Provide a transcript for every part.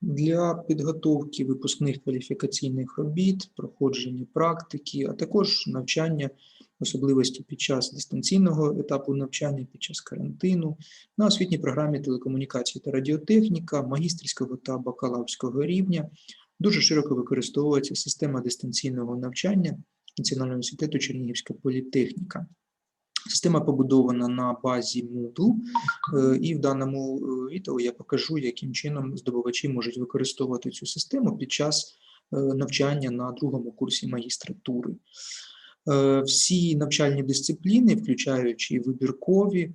Для підготовки випускних кваліфікаційних робіт, проходження практики, а також навчання особливості під час дистанційного етапу навчання, під час карантину, на освітній програмі телекомунікації та радіотехніка, магістерського та бакалаврського рівня дуже широко використовується система дистанційного навчання Національного університету Чернігівська політехніка. Система побудована на базі Moodle, е, і в даному е, відео я покажу, яким чином здобувачі можуть використовувати цю систему під час е, навчання на другому курсі магістратури. Е, Всі навчальні дисципліни, включаючи вибіркові, е,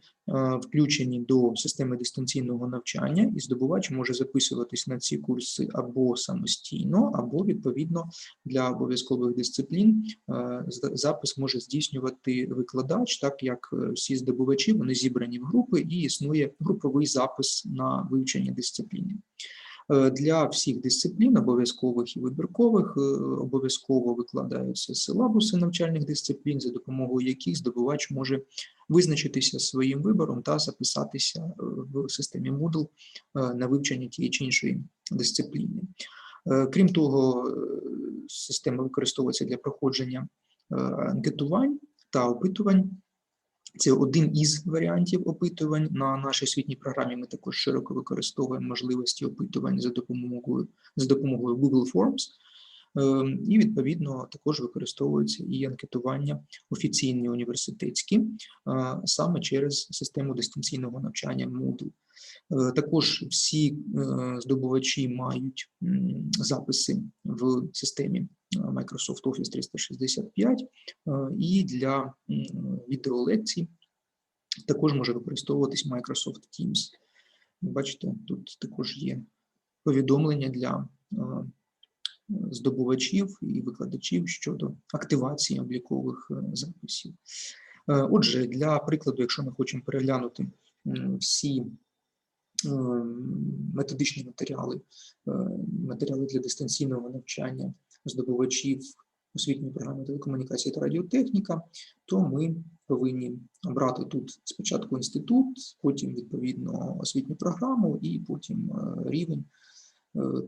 включені до системи дистанційного навчання, і здобувач може записуватись на ці курси або самостійно, або відповідно для обов'язкових дисциплін е, запис може здійснювати викладач, так як всі здобувачі вони зібрані в групи і існує груповий запис на вивчення дисципліни. Е, Для всіх дисциплін, обов'язкових і вибіркових, е, обов'язково викладаються силабуси навчальних дисциплін, за допомогою яких здобувач може визначитися своїм вибором та записатися е, в системі Moodle на вивчення тієї чи іншої дисципліни. Крім того, система використовується для проходження анкетувань та опитувань. Це один із варіантів опитувань. На нашій освітній програмі ми також широко використовуємо можливості опитувань за допомогою, за допомогою Google Forms. Е, І відповідно також використовуються і анкетування офіційні університетські саме через систему дистанційного навчання Moodle. Е, Також всі е, здобувачі мають записи в системі е, Microsoft Office 365 е, і для відеолекцій також може використовуватись Microsoft Teams. Бачите, тут також є повідомлення для здобувачів і викладачів щодо активації облікових е, записів. Е, Отже, для прикладу, якщо ми хочемо переглянути всі методичні матеріали, е, матеріали для дистанційного навчання здобувачів освітньої програми телекомунікації та радіотехніка, то ми повинні обрати тут спочатку інститут, потім відповідно освітню програму і потім рівень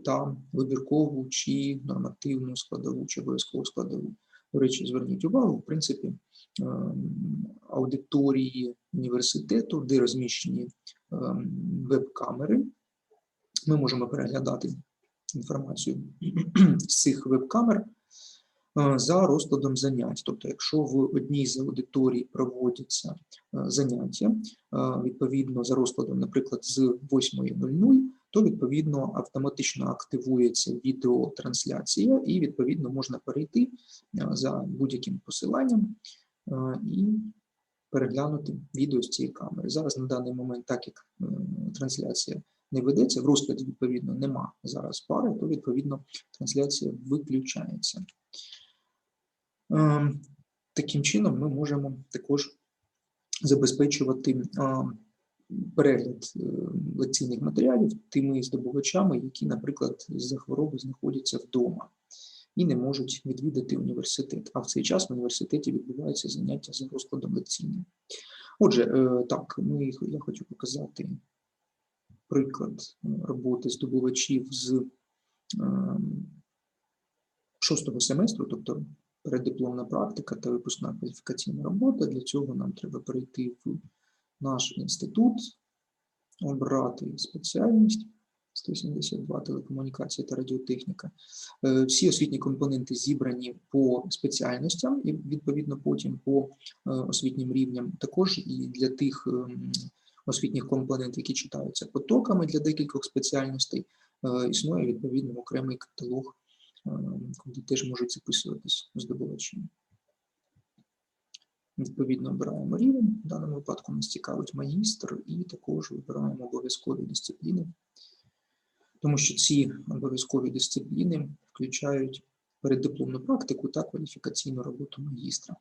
та вибіркову чи нормативну складову, чи обов'язкову складову. До речі, зверніть увагу, в принципі, ем, аудиторії університету, де розміщені ем, веб-камери, ми можемо переглядати інформацію з цих веб-камер е, за розкладом занять. Тобто, якщо в одній з аудиторій проводяться е, заняття, е, відповідно за розкладом, наприклад, з 8.00, то відповідно автоматично активується відеотрансляція, і відповідно можна перейти е, за будь-яким посиланням е, і переглянути відео з цієї камери. Зараз на даний момент, так як е, трансляція не ведеться, в розкладі відповідно нема зараз пари, то відповідно трансляція виключається. Е, Таким чином, ми можемо також забезпечувати перегляд е, лекційних матеріалів тими здобувачами, які, наприклад, з-за хвороби знаходяться вдома і не можуть відвідати університет. А в цей час в університеті відбуваються заняття за розкладом лекційним. Отже, е, так, ми, я хочу показати приклад е, роботи здобувачів з шостого семестру, тобто переддипломна практика та випускна кваліфікаційна робота. Для цього нам треба перейти в наш інститут, обрати спеціальність 172 телекомунікація та радіотехніка. Е, Всі освітні компоненти зібрані по спеціальностям і відповідно потім по е, освітнім рівням. Також і для тих ем, освітніх компонентів, які читаються потоками для декількох спеціальностей, е, існує відповідно окремий каталог, е, куди теж можуть записуватись здобувачі. Відповідно, обираємо рівень. В даному випадку нас цікавить магістр, і також вибираємо обов'язкові дисципліни, тому що ці обов'язкові дисципліни включають переддипломну практику та кваліфікаційну роботу магістра.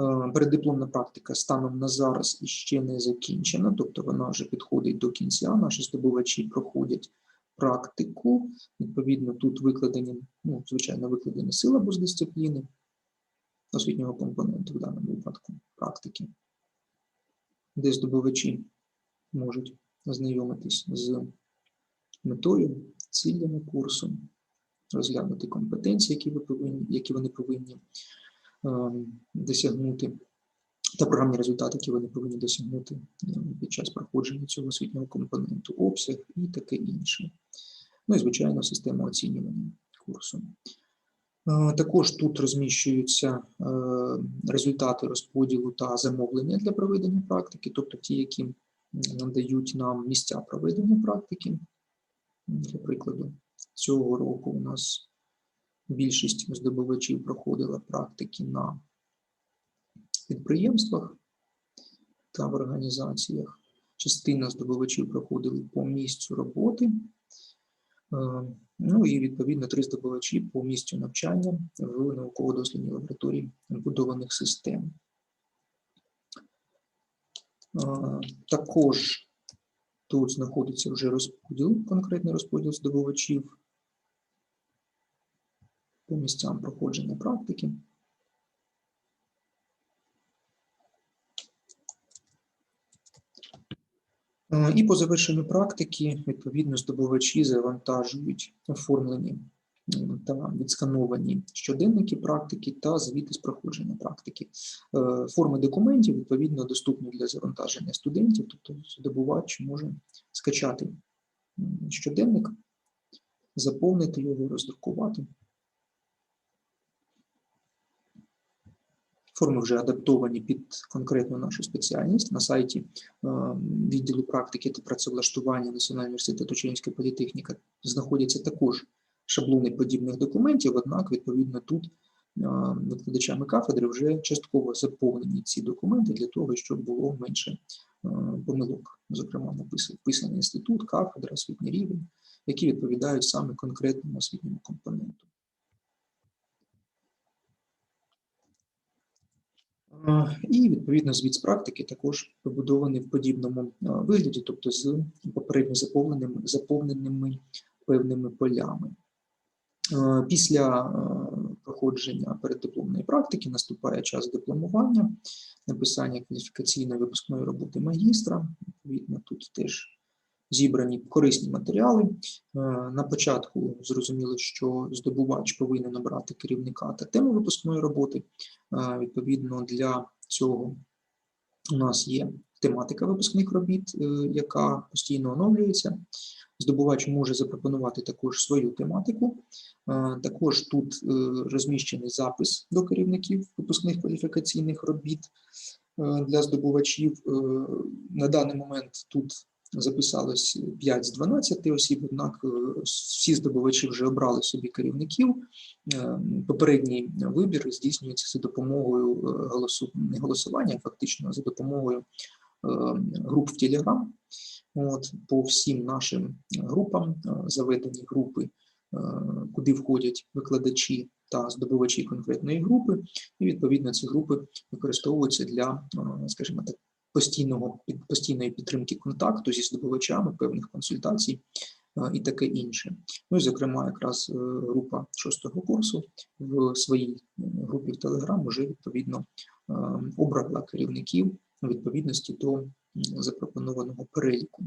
Е, Переддипломна практика станом на зараз іще не закінчена, тобто вона вже підходить до кінця. Наші здобувачі проходять практику. Відповідно, тут викладені, ну, звичайно, викладені силабус дисципліни освітнього компоненту в даному випадку практики, де здобувачі можуть ознайомитись з метою, цілями курсу, розглянути компетенції, які, ви повинні, які вони повинні ем, досягнути, та програмні результати, які вони повинні досягнути ем, під час проходження цього освітнього компоненту, обсяг і таке інше. Ну і, звичайно, система оцінювання курсу. Е, Також тут розміщуються е, результати розподілу та замовлення для проведення практики, тобто ті, які надають нам місця проведення практики. Для прикладу, цього року у нас більшість здобувачів проходила практики на підприємствах та в організаціях. Частина здобувачів проходили по місцю роботи. Е, Ну і відповідно три здобувачі по місцю навчання в науково-дослідній лабораторії будованих систем. Е, Також тут знаходиться вже розподіл, конкретний розподіл здобувачів по місцям проходження практики. І по завершенню практики, відповідно, здобувачі завантажують оформлені та відскановані щоденники практики та звіти з проходження практики. Е, Форми документів, відповідно, доступні для завантаження студентів, тобто здобувач може скачати щоденник, заповнити його, роздрукувати. Форми вже адаптовані під конкретну нашу спеціальність на сайті е, відділу практики та працевлаштування Національного університету Чернігівська політехніка знаходяться також шаблони подібних документів, однак, відповідно, тут е, викладачами кафедри вже частково заповнені ці документи для того, щоб було менше е, помилок. Зокрема, написаний інститут, кафедра, освітній рівень, які відповідають саме конкретному освітньому компоненту. І відповідно звіт з практики також побудований в подібному вигляді, тобто з попередньо заповненими, заповненими певними полями. Після проходження переддипломної практики наступає час дипломування, написання кваліфікаційної випускної роботи магістра. Відповідно, тут теж зібрані корисні матеріали. Е, На початку зрозуміло, що здобувач повинен обрати керівника та тему випускної роботи. Е, Відповідно, для цього у нас є тематика випускних робіт, е, яка постійно оновлюється. Здобувач може запропонувати також свою тематику. Також тут розміщений запис до керівників випускних кваліфікаційних робіт для здобувачів. На даний момент тут записалось 5 з 12 осіб, однак е, всі здобувачі вже обрали собі керівників. Е, Попередній вибір здійснюється за допомогою е, голосу... не голосування, а фактично за допомогою груп в Telegram. От, по всім нашим групам заведені групи, куди входять викладачі та здобувачі конкретної групи, і відповідно ці групи використовуються для, скажімо так, постійного постійної підтримки контакту зі здобувачами, певних консультацій е, і таке інше. Ну і зокрема, якраз е, група шостого курсу в своїй е, групі в Телеграм вже відповідно е, обрала керівників у відповідності до запропонованого переліку.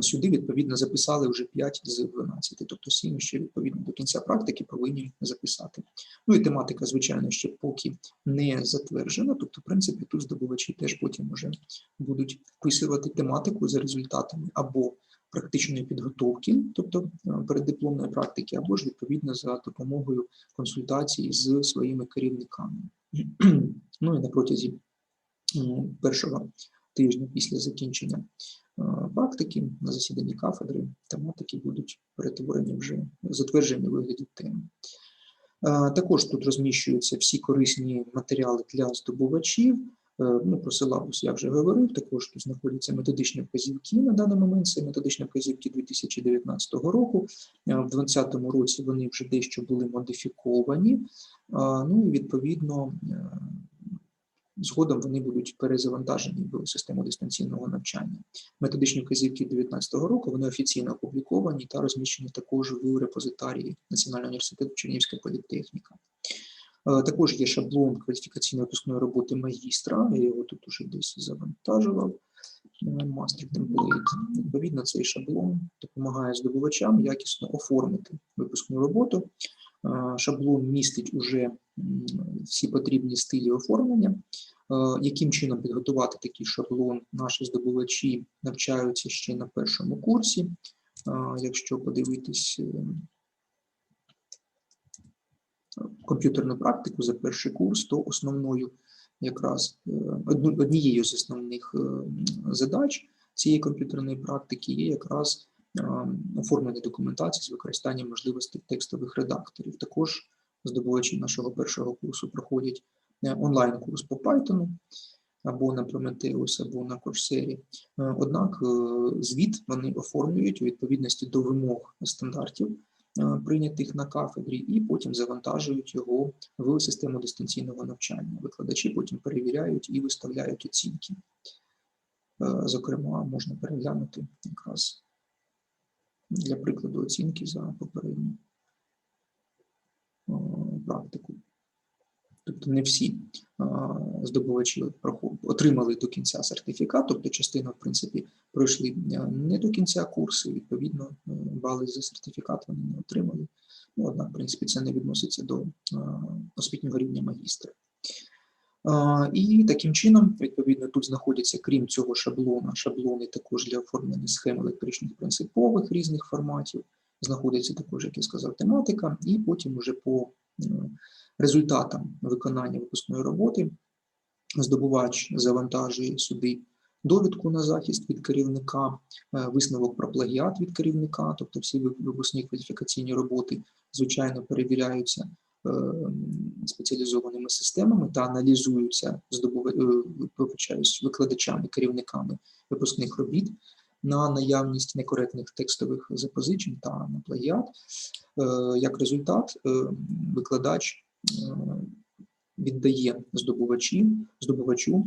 Сюди відповідно записали вже 5 з 12, тобто 7 ще відповідно до кінця практики повинні записати. Ну і тематика, звичайно, ще поки не затверджена. Тобто, в принципі, тут здобувачі теж потім вже будуть вписувати тематику за результатами або практичної підготовки, тобто переддипломної практики, або ж відповідно за допомогою консультацій з своїми керівниками. Ну і на протязі першого тижня після закінчення е, практики на засіданні кафедри тематики будуть перетворені вже затверджені вигляді тем. Е, Також тут розміщуються всі корисні матеріали для здобувачів. Е, Ну, про силабус я вже говорив. Також тут знаходяться методичні вказівки на даний момент. Це методичні вказівки 2019 року. В 2020 році вони вже дещо були модифіковані. Ну і відповідно згодом вони будуть перезавантажені в систему дистанційного навчання. Методичні вказівки 2019 року вони офіційно опубліковані та розміщені також в репозитарії Національного університету Чернігівська політехніка. Е, Також є шаблон кваліфікаційної випускної роботи магістра. Я його тут уже десь завантажував. Master Template. Відповідно, цей шаблон допомагає здобувачам якісно оформити випускну роботу. Е, Шаблон містить уже всі потрібні стилі оформлення. Е, Яким чином підготувати такий шаблон наші здобувачі навчаються ще на першому курсі. Е, Якщо подивитись комп'ютерну практику за перший курс, то основною якраз однією з основних задач цієї комп'ютерної практики є якраз оформлення документації з використанням можливостей текстових редакторів. Також здобувачі нашого першого курсу проходять е, онлайн-курс по Python або на Prometheus, або на Coursera. Е, Однак е, звіт вони оформлюють у відповідності до вимог стандартів, прийнятих на кафедрі, і потім завантажують його в систему дистанційного навчання. Викладачі потім перевіряють і виставляють оцінки. Зокрема, можна переглянути якраз для прикладу оцінки за попередню практику. Тобто не всі здобувачі отримали до кінця сертифікат, тобто частина, в принципі, пройшли не до кінця курсу, відповідно, бали за сертифікат вони не отримали. Ну, однак, в принципі, це не відноситься до освітнього рівня магістра. І таким чином, відповідно, тут знаходяться, крім цього шаблона, шаблони також для оформлення схем електричних принципових різних форматів. Знаходиться також, як я сказав, тематика, і потім уже по е, результатам виконання випускної роботи здобувач завантажує сюди довідку на захист від керівника, е, висновок про плагіат від керівника, тобто всі випускні кваліфікаційні роботи, звичайно, перевіряються е, спеціалізованими системами та аналізуються е, вибачаюсь, викладачами, керівниками випускних робіт на наявність некоректних текстових запозичень та на плагіат. Е, Як результат, е, викладач віддає здобувачі, здобувачу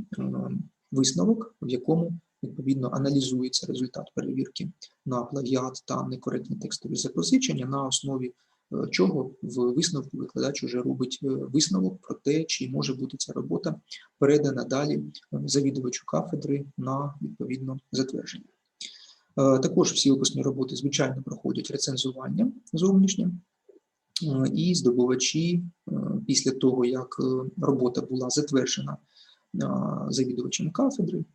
висновок, в якому відповідно аналізується результат перевірки на плагіат та некоректні текстові запозичення, на основі чого в висновку викладач вже робить е, висновок про те, чи може бути ця робота передана далі е, завідувачу кафедри на відповідно затвердження. Е, Також всі випускні роботи, звичайно, проходять рецензування зовнішнє, Е, і здобувачі е, після того, як е, робота була затверджена е, завідувачем кафедри,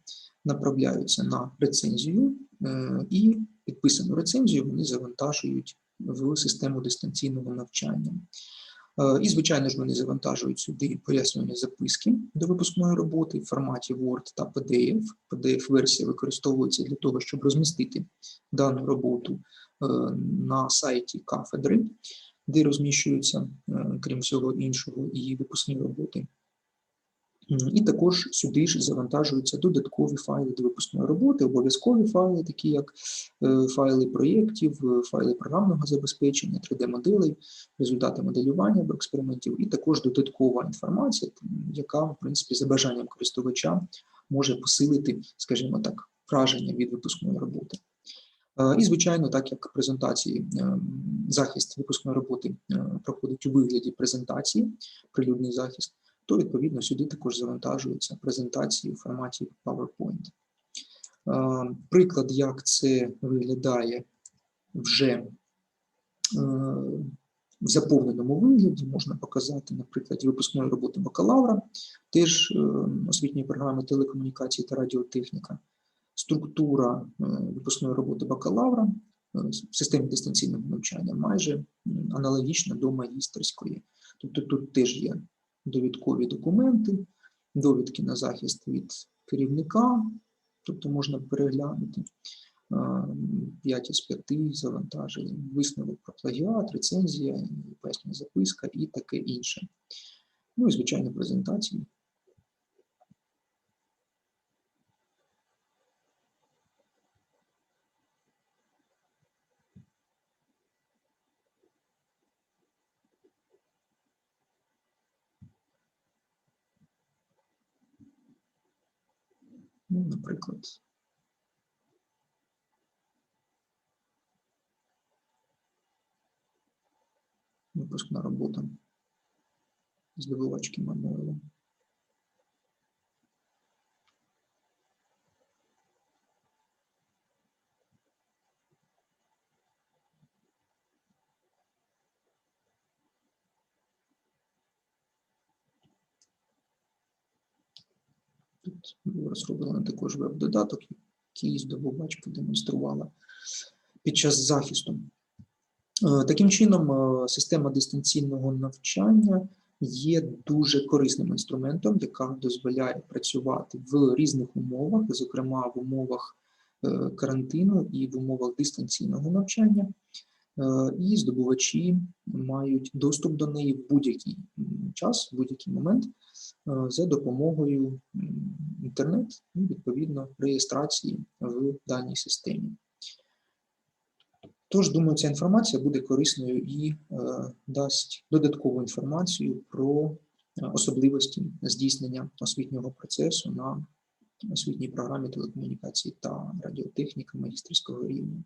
направляються на рецензію е, і підписану рецензію вони завантажують в систему дистанційного навчання. Е, І, звичайно ж, вони завантажують сюди пояснювальні записки до випускної роботи в форматі Word та PDF. PDF-версія використовується для того, щоб розмістити дану роботу е, на сайті кафедри, де розміщуються, крім всього іншого, і випускні роботи. І також сюди ж завантажуються додаткові файли до випускної роботи, обов'язкові файли, такі як е, файли проєктів, е, файли програмного забезпечення, 3D-моделей, результати моделювання експериментів, і також додаткова інформація, яка, в принципі, за бажанням користувача може посилити, скажімо так, враження від випускної роботи. Е, І, звичайно, так як презентації, захист випускної роботи проходить у вигляді презентації, прилюдний захист, то відповідно сюди також завантажуються презентації у форматі PowerPoint. Приклад, як це виглядає вже е, в заповненому вигляді, можна показати, наприклад, випускної роботи бакалавра, теж е, освітньої програми телекомунікації та радіотехніка структура е, випускної роботи бакалавра в системі дистанційного навчання майже аналогічна до магістерської. Тобто тут теж є довідкові документи, довідки на захист від керівника, тобто можна переглянути. 5 із 5 завантажень, висновок про плагіат, рецензія, пояснена записка і таке інше. Ну і звичайно презентації. Наприклад, випускна робота здобувачки Мануела. Тут розроблено також веб-додаток, який здобувач продемонструвала під час захисту. Е, Таким чином, е, система дистанційного навчання є дуже корисним інструментом, яка дозволяє працювати в різних умовах, зокрема в умовах е, карантину і в умовах дистанційного навчання. І здобувачі мають доступ до неї в будь-який час, в будь-який момент за допомогою інтернет і відповідно реєстрації в даній системі. Тож, думаю, ця інформація буде корисною і е, дасть додаткову інформацію про е, особливості здійснення освітнього процесу на освітній програмі телекомунікації та радіотехніки магістрського рівня.